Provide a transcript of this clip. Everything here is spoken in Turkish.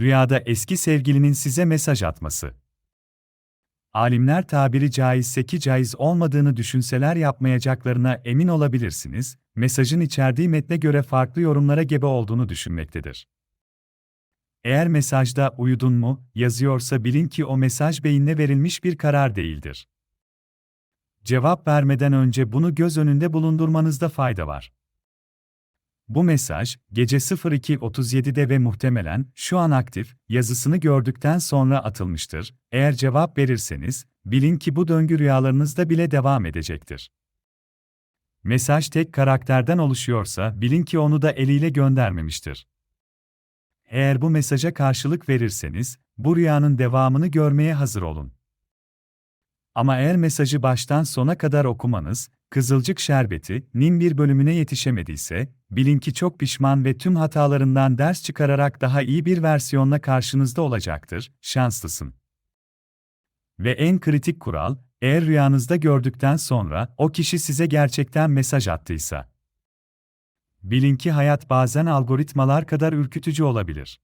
Rüyada eski sevgilinin size mesaj atması. Alimler tabiri caizse ki caiz olmadığını düşünseler yapmayacaklarına emin olabilirsiniz, mesajın içerdiği metne göre farklı yorumlara gebe olduğunu düşünmektedir. Eğer mesajda uyudun mu yazıyorsa bilin ki o mesaj beyinle verilmiş bir karar değildir. Cevap vermeden önce bunu göz önünde bulundurmanızda fayda var. Bu mesaj, gece 02.37'de ve muhtemelen şu an aktif yazısını gördükten sonra atılmıştır. Eğer cevap verirseniz, bilin ki bu döngü rüyalarınızda bile devam edecektir. Mesaj tek karakterden oluşuyorsa, bilin ki onu da eliyle göndermemiştir. Eğer bu mesaja karşılık verirseniz, bu rüyanın devamını görmeye hazır olun. Ama eğer mesajı baştan sona kadar okumanız, Kızılcık Şerbeti'nin bir bölümüne yetişemediyse, bilin ki çok pişman ve tüm hatalarından ders çıkararak daha iyi bir versiyonla karşınızda olacaktır, şanslısın. Ve en kritik kural, eğer rüyanızda gördükten sonra o kişi size gerçekten mesaj attıysa. Bilin ki hayat bazen algoritmalar kadar ürkütücü olabilir.